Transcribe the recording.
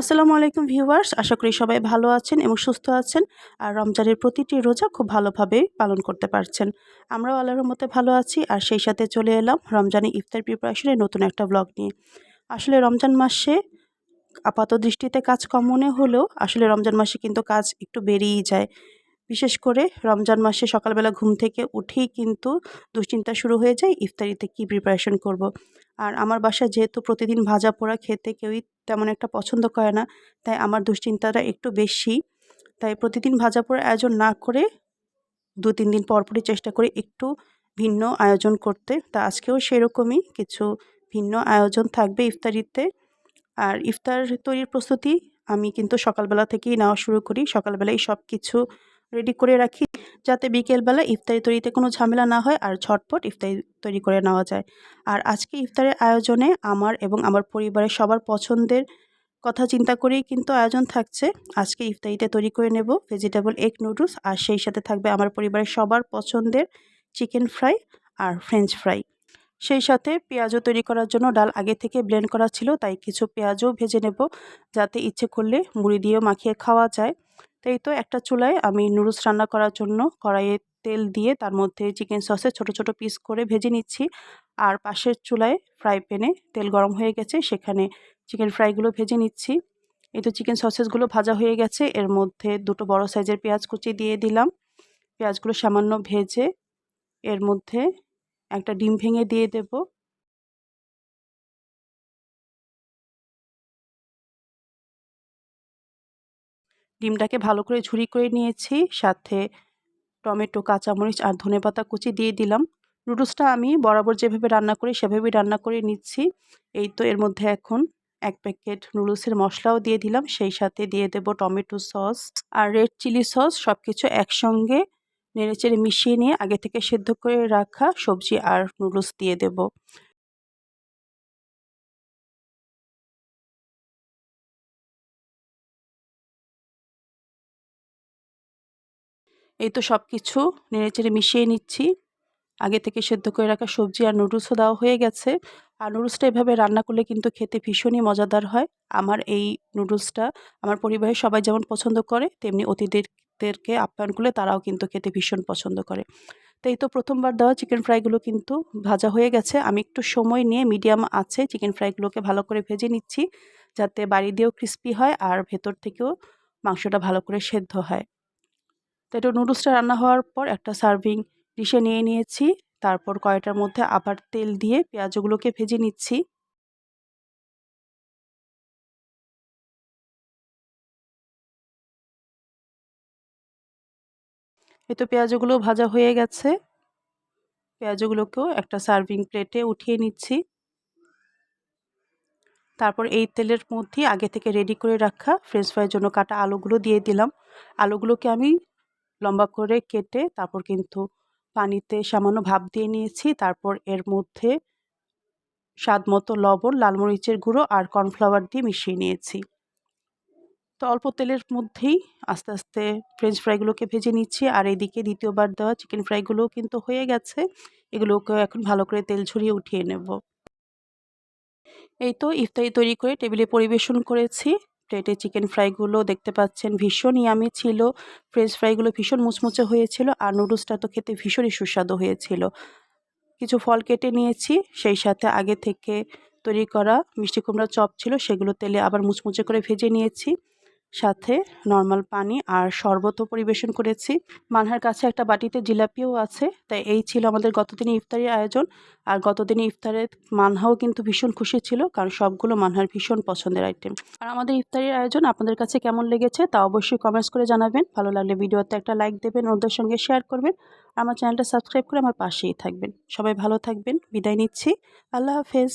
আসসালামু আলাইকুম ভিউয়ার্স, আশা করি সবাই ভালো আছেন এবং সুস্থ আছেন। আর রমজানের প্রতিটি রোজা খুব ভালোভাবে পালন করতে পারছেন। আমরাও আল্লাহর মতে ভালো আছি, আর সেই সাথে চলে এলাম রমজানের ইফতার প্রিপারেশনের নতুন একটা ব্লগ নিয়ে। আসলে রমজান মাসে আপাত দৃষ্টিতে কাজ কম মনে হলেও আসলে রমজান মাসে কিন্তু কাজ একটু বেরিয়েই যায়। বিশেষ করে রমজান মাসে সকালবেলা ঘুম থেকে উঠেই কিন্তু দুশ্চিন্তা শুরু হয়ে যায়, ইফতারিতে কি প্রিপারেশন করব। আর আমার বাসায় যেহেতু প্রতিদিন ভাজা পোড়া খেতে কেউই তেমন একটা পছন্দ করে না, তাই আমার দুশ্চিন্তাটা একটু বেশি। তাই প্রতিদিন ভাজা পোড়া আয়োজন না করে দু তিন দিন পরপরই চেষ্টা করি একটু ভিন্ন আয়োজন করতে। তা আজকেও সেরকমই কিছু ভিন্ন আয়োজন থাকবে ইফতারিতে। আর ইফতার তৈরির প্রস্তুতি আমি কিন্তু সকালবেলা থেকেই নেওয়া শুরু করি। সকালবেলায় সব কিছু রেডি করে রাখি যাতে বিকেলবেলা ইফতারি তৈরিতে কোনো ঝামেলা না হয় আর ঝটপট ইফতারি তৈরি করে নেওয়া যায়। আর আজকে ইফতারের আয়োজনে আমার এবং আমার পরিবারের সবার পছন্দের কথা চিন্তা করেই কিন্তু আয়োজন থাকছে। আজকে ইফতারিতে তৈরি করে নেব ভেজিটেবল এগ নুডলস আর সেই সাথে থাকবে আমার পরিবারের সবার পছন্দের চিকেন ফ্রাই আর ফ্রেঞ্চ ফ্রাই সেই সাথে পেঁয়াজও তৈরি করার জন্য ডাল আগে থেকে ব্লেন্ড করা ছিল, তাই কিছু পেঁয়াজও ভেজে নেব যাতে ইচ্ছে করলে মুড়ি দিয়েও মাখিয়ে খাওয়া যায়। তাই তো একটা চুলায় আমি নুডলস রান্না করার জন্য কড়াইয়ে তেল দিয়ে তার মধ্যে চিকেন সসে ছোট ছোট পিস করে ভেজে নিচ্ছি। আর পাশের চুলায় ফ্রাই প্যানে তেল গরম হয়ে গেছে, সেখানে চিকেন ফ্রাইগুলো ভেজে নিচ্ছি। এই তো চিকেন সসেসগুলো ভাজা হয়ে গেছে, এর মধ্যে দুটো বড় সাইজের পেঁয়াজ কুচি দিয়ে দিলাম। পেঁয়াজগুলো সামান্য ভেজে এর মধ্যে একটা ডিম ভেঙে দিয়ে দেব। ডিমটাকে ভালো করে ঝুরি করে নিয়েছি, সাথে টমেটো, কাঁচামরিচ আর ধনে পাতা কুচি দিয়ে দিলাম। নুডলসটা আমি বরাবর যেভাবে রান্না করি, সেভাবেই রান্না করে নিচ্ছি। এই তো এর মধ্যে এখন এক প্যাকেট নুডলসের মশলাও দিয়ে দিলাম, সেই সাথে দিয়ে দেব টমেটো সস আর রেড চিলি সস সব কিছু একসঙ্গে নেড়েচেড়ে মিশিয়ে নিয়ে আগে থেকে সেদ্ধ করে রাখা সবজি আর নুডলস দিয়ে দেব। এই তো সব কিছু নেড়েচেড়ে মিশিয়ে নিচ্ছি। আগে থেকে সেদ্ধ করে রাখা সবজি আর নুডলসও দেওয়া হয়ে গেছে। আর নুডলসটা এভাবে রান্না করলে কিন্তু খেতে ভীষণই মজাদার হয়। আমার এই নুডলসটা আমার পরিবারের সবাই যেমন পছন্দ করে, তেমনি অতিথিদেরকে আপ্যায়ন করলে তারাও কিন্তু খেতে ভীষণ পছন্দ করে। তো এই তো প্রথমবার দেওয়া চিকেন ফ্রাইগুলো কিন্তু ভাজা হয়ে গেছে। আমি একটু সময় নিয়ে মিডিয়াম আছে চিকেন ফ্রাইগুলোকে ভালো করে ভেজে নিচ্ছি, যাতে বাড়ি দিয়েও ক্রিস্পি হয় আর ভেতর থেকেও মাংসটা ভালো করে সেদ্ধ হয়। তো এটা নুডলসটা রান্না হওয়ার পর একটা সার্ভিং ডিশে নিয়ে নিয়েছি। তারপর কয়টার মধ্যে আবার তেল দিয়ে পেঁয়াজগুলোকে ভেজে নিচ্ছি। এই তো পেঁয়াজগুলো ভাজা হয়ে গেছে। পেঁয়াজগুলোকেও একটা সার্ভিং প্লেটে উঠিয়ে নিচ্ছি। তারপর এই তেলের মধ্যে আগে থেকে রেডি করে রাখা ফ্রেঞ্চ ফ্রাইয়ের জন্য কাটা আলুগুলো দিয়ে দিলাম। আলুগুলোকে আমি লম্বা করে কেটে তারপর কিন্তু পানিতে সামান্য ভাপ দিয়ে নিয়েছি। তারপর এর মধ্যে স্বাদ মতো লবণ, লাল মরিচের গুঁড়ো আর কর্নফ্লাওয়ার দিয়ে মিশিয়ে নিয়েছি। তো অল্প তেলের মধ্যেই আস্তে আস্তে ফ্রেঞ্চ ফ্রাইগুলোকে ভেজে নিচ্ছি। আর এদিকে দ্বিতীয়বার দেওয়া চিকেন ফ্রাইগুলোও কিন্তু হয়ে গেছে। এগুলোকে এখন ভালো করে তেল ঝরিয়ে উঠিয়ে নেব। এই তো ইফতারি তৈরি করে টেবিলে পরিবেশন করেছি। প্লেটে চিকেন ফ্রাইগুলো দেখতে পাচ্ছেন, ভীষণ ইয়ামি ছিল। ফ্রেঞ্চ ফ্রাইগুলো ভীষণ মুচমুচে হয়েছিল আর নুডলসটা তো খেতে ভীষণই সুস্বাদু হয়েছিল। কিছু ফল কেটে নিয়েছি, সেই সাথে আগে থেকে তৈরি করা মিষ্টি কুমড়ার চপ ছিল, সেগুলো তেলে আবার মুচমুচে করে ভেজে নিয়েছি। সাথে নর্মাল পানি আর শরবতও পরিবেশন করেছি। মানহার কাছে একটা বাটিতে জিলাপিও আছে, তাই এই ছিল আমাদের গতদিনে ইফতারের আয়োজন। আর গতদিনে ইফতারের মানহাও কিন্তু ভীষণ খুশি ছিল, কারণ সবগুলো মানহার ভীষণ পছন্দের আইটেম আর আমাদের ইফতারের আয়োজন আপনাদের কাছে কেমন লেগেছে তা অবশ্যই কমেন্টস করে জানাবেন। ভালো লাগলে ভিডিওতে একটা লাইক দেবেন ওদের সঙ্গে শেয়ার করবেন। আমার চ্যানেলটা সাবস্ক্রাইব করে আমার পাশেই থাকবেন। সবাই ভালো থাকবেন, বিদায় নিচ্ছি। আল্লাহ হাফেজ।